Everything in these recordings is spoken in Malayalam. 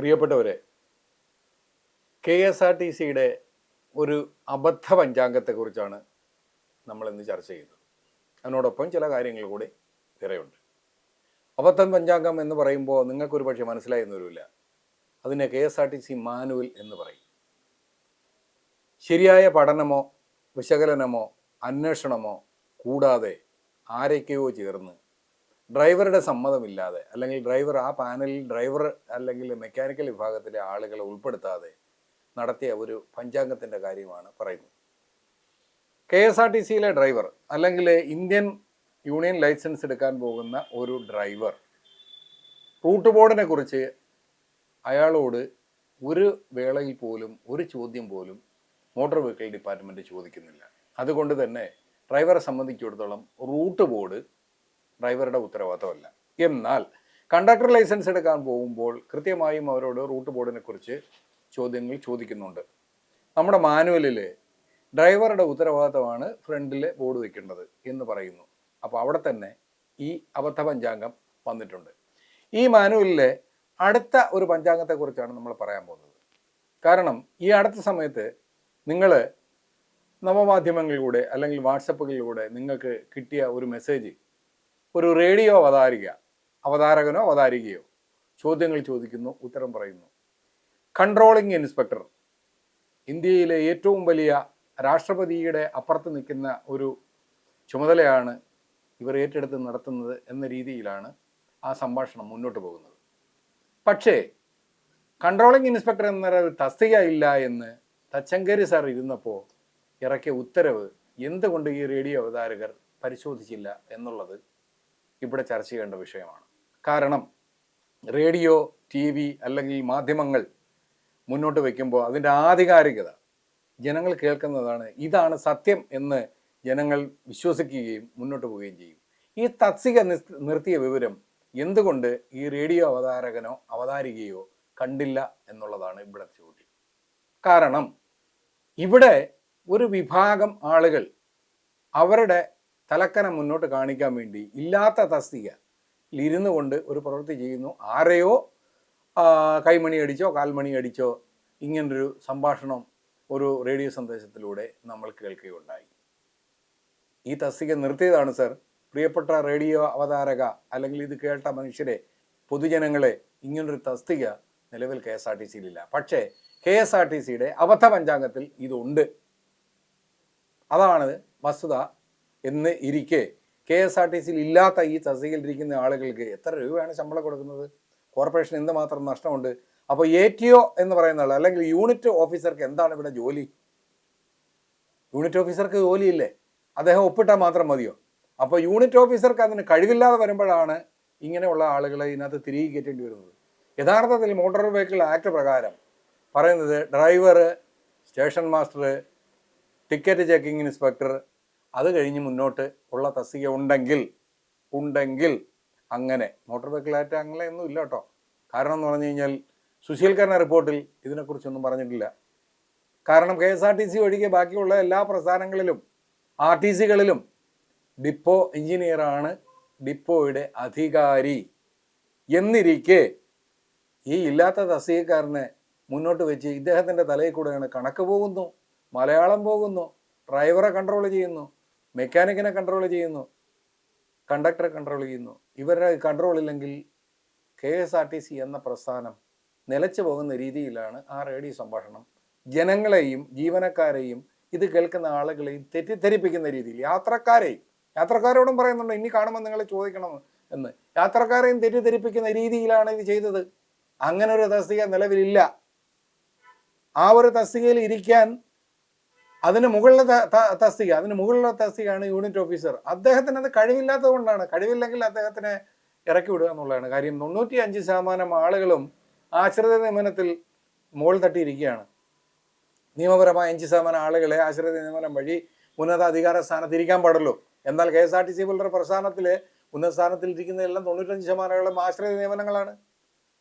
പ്രിയപ്പെട്ടവരെ കെ എസ് ആർ ടി സിയുടെ ഒരു അബദ്ധ പഞ്ചാംഗത്തെക്കുറിച്ചാണ് നമ്മൾ ഇന്ന് ചർച്ച ചെയ്യുന്നത്. അതിനോടൊപ്പം ചില കാര്യങ്ങൾ കൂടി വേറെയുണ്ട്. അബദ്ധം പഞ്ചാംഗം എന്ന് പറയുമ്പോൾ നിങ്ങൾക്കൊരു പക്ഷേ മനസ്സിലായെന്ന് വരില്ല. അതിനെ K S R T C manual എന്ന് പറയും. ശരിയായ പഠനമോ വിശകലനമോ അന്വേഷണമോ കൂടാതെ ആരൊക്കെയോ ചേർന്ന് ഡ്രൈവറുടെ സമ്മതമില്ലാതെ അല്ലെങ്കിൽ ഡ്രൈവർ ആ പാനലിൽ ഡ്രൈവർ അല്ലെങ്കിൽ മെക്കാനിക്കൽ വിഭാഗത്തിലെ ആളുകളെ ഉൾപ്പെടുത്താതെ നടത്തിയ ഒരു പഞ്ചാംഗത്തിന്റെ കാര്യമാണ് പറയുന്നത്. കെ എസ് ആർ ടി സിയിലെ ഡ്രൈവർ അല്ലെങ്കിൽ ഇന്ത്യൻ യൂണിയൻ ലൈസൻസ് എടുക്കാൻ പോകുന്ന ഒരു ഡ്രൈവർ റൂട്ട് ബോർഡിനെ കുറിച്ച് അയാളോട് ഒരു വേളയിൽ പോലും ഒരു ചോദ്യം പോലും മോട്ടോർ വെഹിക്കിൾ ഡിപ്പാർട്ട്മെന്റ് ചോദിക്കുന്നില്ല. അതുകൊണ്ട് തന്നെ ഡ്രൈവറെ സംബന്ധിച്ചിടത്തോളം റൂട്ട് ബോർഡ് ഡ്രൈവറുടെ ഉത്തരവാദിത്തമല്ല. എന്നാൽ കണ്ടക്ടർ ലൈസൻസ് എടുക്കാൻ പോകുമ്പോൾ കൃത്യമായും അവരോട് റൂട്ട് ബോർഡിനെ കുറിച്ച് ചോദ്യങ്ങൾ ചോദിക്കുന്നുണ്ട്. നമ്മുടെ മാനുവലിൽ ഡ്രൈവറുടെ ഉത്തരവാദിത്തമാണ് ഫ്രണ്ടിൽ ബോർഡ് വെക്കേണ്ടത് എന്ന് പറയുന്നു. അപ്പോൾ അവിടെ തന്നെ ഈ അബദ്ധ പഞ്ചാംഗം വന്നിട്ടുണ്ട്. ഈ മാനുവലിലെ അടുത്ത ഒരു പഞ്ചാംഗത്തെക്കുറിച്ചാണ് നമ്മൾ പറയാൻ പോകുന്നത്. കാരണം ഈ അടുത്ത സമയത്ത് നിങ്ങൾ നവമാധ്യമങ്ങളിലൂടെ അല്ലെങ്കിൽ വാട്സപ്പുകളിലൂടെ നിങ്ങൾക്ക് കിട്ടിയ ഒരു മെസ്സേജ് ഒരു റേഡിയോ അവതാരിക അവതാരകനോ അവതാരികയോ ചോദ്യങ്ങൾ ചോദിക്കുന്നു ഉത്തരം പറയുന്നു. കൺട്രോളിംഗ് ഇൻസ്പെക്ടർ ഇന്ത്യയിലെ ഏറ്റവും വലിയ രാഷ്ട്രപതിയുടെ അപ്പുറത്ത് നിൽക്കുന്ന ഒരു ചുമതലയാണ് ഇവർ ഏറ്റെടുത്ത് നടത്തുന്നത് എന്ന രീതിയിലാണ് ആ സംഭാഷണം മുന്നോട്ട് പോകുന്നത്. പക്ഷേ കൺട്രോളിംഗ് ഇൻസ്പെക്ടർ എന്നൊരു തസ്തിക ഇല്ല എന്ന് തച്ചങ്കരി സാർ ഇരുന്നപ്പോൾ ഇറക്കിയ ഉത്തരവ് എന്തുകൊണ്ട് ഈ റേഡിയോ അവതാരകർ പരിശോധിച്ചില്ല എന്നുള്ളത് ഇവിടെ ചർച്ച ചെയ്യേണ്ട വിഷയമാണ്. കാരണം റേഡിയോ ടി വി അല്ലെങ്കിൽ മാധ്യമങ്ങൾ മുന്നോട്ട് വയ്ക്കുമ്പോൾ അതിന്റെ ആധികാരികത ജനങ്ങൾ കേൾക്കുന്നതാണ്. ഇതാണ് സത്യം എന്ന് ജനങ്ങൾ വിശ്വസിക്കുകയും മുന്നോട്ട് പോവുകയും ചെയ്യും. ഈ തത്സിക നിർത്തിയ വിവരം എന്തുകൊണ്ട് ഈ റേഡിയോ അവതാരകനോ അവതാരികയോ കണ്ടില്ല എന്നുള്ളതാണ് ഇവിടെ ചോദ്യം. കാരണം ഇവിടെ ഒരു വിഭാഗം ആളുകൾ അവരുടെ തലക്കന മുന്നോട്ട് കാണിക്കാൻ വേണ്ടി ഇല്ലാത്ത തസ്തിക ഇരുന്നു കൊണ്ട് ഒരു പ്രവൃത്തി ചെയ്യുന്നു. ആരെയോ കൈമണി അടിച്ചോ കാൽമണി അടിച്ചോ ഇങ്ങനൊരു സംഭാഷണം ഒരു റേഡിയോ സന്ദേശത്തിലൂടെ നമ്മൾ കേൾക്കുകയുണ്ടായി. ഈ തസ്തിക നിർത്തിയതാണ് സർ. പ്രിയപ്പെട്ട റേഡിയോ അവതാരക അല്ലെങ്കിൽ ഇത് കേട്ട മനുഷ്യരെ പൊതുജനങ്ങളെ ഇങ്ങനൊരു തസ്തിക നിലവിൽ കെ എസ് ആർ ടി സിയിലില്ല. പക്ഷേ കെ എസ് ആർ ടി സിയുടെ അബദ്ധ പഞ്ചാംഗത്തിൽ ഇതുണ്ട്. അതാണ് വസ്തുത എന്ന് ഇരിക്കെ കെ എസ് ആർ ടി സിയിൽ ഇല്ലാത്ത ഈ തസ്തികയിൽ ഇരിക്കുന്ന ആളുകൾക്ക് എത്ര രൂപയാണ് ശമ്പളം കൊടുക്കുന്നത്? കോർപ്പറേഷൻ എന്തുമാത്രം നഷ്ടമുണ്ട്? അപ്പോൾ എ ടി ഒ എന്ന് പറയുന്ന ആൾ അല്ലെങ്കിൽ യൂണിറ്റ് ഓഫീസർക്ക് എന്താണ് ഇവിടെ ജോലി? യൂണിറ്റ് ഓഫീസർക്ക് ജോലിയില്ലേ? അദ്ദേഹം ഒപ്പിട്ടാൽ മാത്രം മതിയോ? അപ്പോൾ യൂണിറ്റ് ഓഫീസർക്ക് അതിന് കഴിവില്ലാതെ വരുമ്പോഴാണ് ഇങ്ങനെയുള്ള ആളുകളെ ഇതിനകത്ത് തിരികെ കയറ്റേണ്ടി വരുന്നത്. യഥാർത്ഥത്തിൽ മോട്ടോർ വെഹിക്കിൾ ആക്ട് പ്രകാരം പറയുന്നത് driver station master ticket checking inspector അത് കഴിഞ്ഞ് മുന്നോട്ട് ഉള്ള തസ്തിക ഉണ്ടെങ്കിൽ ഉണ്ടെങ്കിൽ അങ്ങനെ. മോട്ടോർ വെഹിക്കിൾ ആക്ട് അങ്ങനെ ഒന്നും ഇല്ല കേട്ടോ. കാരണം എന്ന് പറഞ്ഞു കഴിഞ്ഞാൽ സുശീൽക്കരണ റിപ്പോർട്ടിൽ ഇതിനെക്കുറിച്ചൊന്നും പറഞ്ഞിട്ടില്ല. കാരണം K S R T C ഒഴികെ ബാക്കിയുള്ള എല്ലാ പ്രസ്ഥാനങ്ങളിലും ആർ ടി സികളിലും ഡിപ്പോ എഞ്ചിനീയറാണ് ഡിപ്പോയുടെ അധികാരി. എന്നിരിക്കെ ഈ ഇല്ലാത്ത തസ്തികക്കാരനെ മുന്നോട്ട് വെച്ച് ഇദ്ദേഹത്തിന്റെ തലയിൽ കൂടെയാണ് കണക്ക് പോകുന്നു മലയാളം പോകുന്നു ഡ്രൈവറെ കൺട്രോൾ ചെയ്യുന്നു. മെക്കാനിക്കിനെ കൺട്രോൾ ചെയ്യുന്നു. കണ്ടക്ടറെ കൺട്രോൾ ചെയ്യുന്നു. ഇവരുടെ കൺട്രോൾ ഇല്ലെങ്കിൽ K S R T C എന്ന പ്രസ്ഥാനം നിലച്ചു പോകുന്ന രീതിയിലാണ് ആ റേഡിയോ സംഭാഷണം. ജനങ്ങളെയും ജീവനക്കാരെയും ഇത് കേൾക്കുന്ന ആളുകളെയും തെറ്റിദ്ധരിപ്പിക്കുന്ന രീതിയിൽ യാത്രക്കാരെയും യാത്രക്കാരോടും പറയുന്നുണ്ട് ഇനി കാണുമ്പോൾ നിങ്ങളെ ചോദിക്കണം എന്ന്. യാത്രക്കാരെയും തെറ്റിദ്ധരിപ്പിക്കുന്ന രീതിയിലാണ് ഇത് ചെയ്തത്. അങ്ങനെ ഒരു തസ്തിക നിലവിലില്ല. ആ ഒരു തസ്തികയിൽ ഇരിക്കാൻ അതിന് മുകളിലെ തസ്തിക അതിന് മുകളിലെ തസ്തികയാണ് യൂണിറ്റ് ഓഫീസർ. അദ്ദേഹത്തിന് അത് കഴിവില്ലാത്തത് കൊണ്ടാണ്. കഴിവില്ലെങ്കിൽ അദ്ദേഹത്തിനെ ഇറക്കി വിടുക എന്നുള്ളതാണ് കാര്യം. തൊണ്ണൂറ്റി അഞ്ച് ശതമാനം ആളുകളും ആശ്രിത നിയമനത്തിൽ മുകൾ തട്ടിയിരിക്കുകയാണ്. നിയമപരമായ അഞ്ച് ശതമാനം ആളുകളെ ആശ്രിത നിയമനം വഴി ഉന്നത അധികാര സ്ഥാനത്ത് ഇരിക്കാൻ പാടുള്ളൂ. എന്നാൽ K S R T C പോലുള്ള പ്രസ്ഥാനത്തിൽ ഉന്നത സ്ഥാനത്തിൽ ഇരിക്കുന്നതെല്ലാം തൊണ്ണൂറ്റഞ്ച് ശതമാനങ്ങളും ആശ്രിത നിയമനങ്ങളാണ്.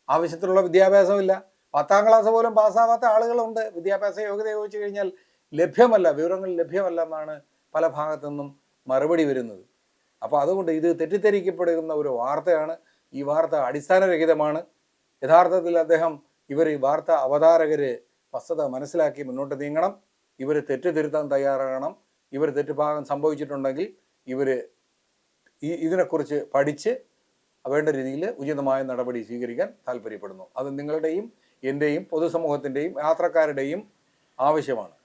ആവശ്യത്തിനുള്ള വിദ്യാഭ്യാസമില്ല. പത്താം ക്ലാസ് പോലും പാസ്സാവാത്ത ആളുകളുണ്ട്. വിദ്യാഭ്യാസ യോഗ്യത ചോദിച്ചു കഴിഞ്ഞാൽ ലഭ്യമല്ല വിവരങ്ങൾ ലഭ്യമല്ല എന്നാണ് പല ഭാഗത്തു നിന്നും മറുപടി വരുന്നത്. അപ്പോൾ അതുകൊണ്ട് ഇത് തെറ്റിദ്ധരിക്കപ്പെടുന്ന ഒരു വാർത്തയാണ്. ഈ വാർത്ത അടിസ്ഥാനരഹിതമാണ്. യഥാർത്ഥത്തിൽ അദ്ദേഹം ഇവർ ഈ വാർത്ത അവതാരകർ വസ്തുത മനസ്സിലാക്കി മുന്നോട്ട് നീങ്ങണം. ഇവർ തെറ്റ് തിരുത്താൻ തയ്യാറാകണം. ഇവർ തെറ്റുഭാഗം സംഭവിച്ചിട്ടുണ്ടെങ്കിൽ ഇവർ ഈ ഇതിനെക്കുറിച്ച് പഠിച്ച് വേണ്ട രീതിയിൽ ഉചിതമായ നടപടി സ്വീകരിക്കാൻ താല്പര്യപ്പെടുന്നു. അത് നിങ്ങളുടെയും എന്റെയും പൊതുസമൂഹത്തിന്റെയും യാത്രക്കാരുടെയും ആവശ്യമാണ്.